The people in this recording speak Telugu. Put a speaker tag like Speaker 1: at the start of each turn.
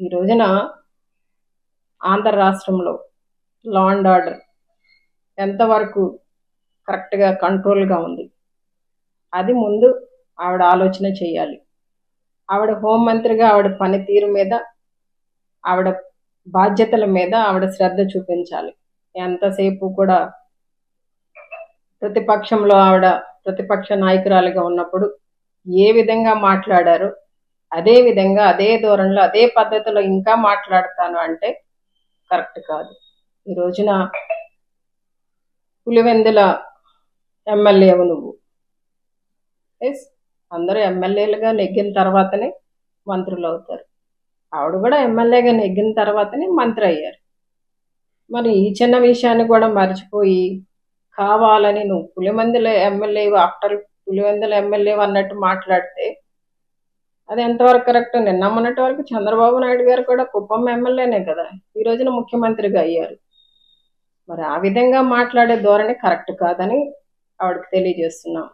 Speaker 1: ఈ రోజున ఆంధ్ర రాష్ట్రంలో లా అండ్ ఆర్డర్ ఎంతవరకు కరెక్ట్గా కంట్రోల్గా ఉంది? అది ముందు ఆవిడ ఆలోచన చేయాలి. ఆవిడ హోంమంత్రిగా ఆవిడ పనితీరు మీద ఆవిడ బాధ్యతల మీద ఆవిడ శ్రద్ధ చూపించాలి. ఎంతసేపు కూడా ప్రతిపక్షంలో ఆవిడ ప్రతిపక్ష నాయకురాలిగా ఉన్నప్పుడు ఏ విధంగా మాట్లాడారో అదే విధంగా అదే ధోరణిలో అదే పద్ధతిలో ఇంకా మాట్లాడతాను అంటే కరెక్ట్ కాదు. ఈ రోజున పులివెందుల ఎమ్మెల్యేవు నువ్వు. ఎస్ అందరూ ఎమ్మెల్యేలుగా నెగ్గిన తర్వాతనే మంత్రులు అవుతారు. ఆవిడ కూడా ఎమ్మెల్యేగా నెగ్గిన తర్వాతనే మంత్రి అయ్యారు. మరి ఈ చిన్న విషయాన్ని కూడా మర్చిపోయి కావాలని నువ్వు పులిమందుల ఎమ్మెల్యే ఆఫ్టర్ పులివెందుల ఎమ్మెల్యే అన్నట్టు మాట్లాడితే అది ఎంతవరకు కరెక్ట్? నిన్న మొన్నటి వరకు చంద్రబాబు నాయుడు గారు కూడా కుప్పం ఎమ్మెల్యేనే కదా. ఈ రోజున ముఖ్యమంత్రిగా అయ్యారు. మరి ఆ విధంగా మాట్లాడే ధోరణి కరెక్ట్ కాదని ఆవిడకి తెలియజేస్తున్నాం.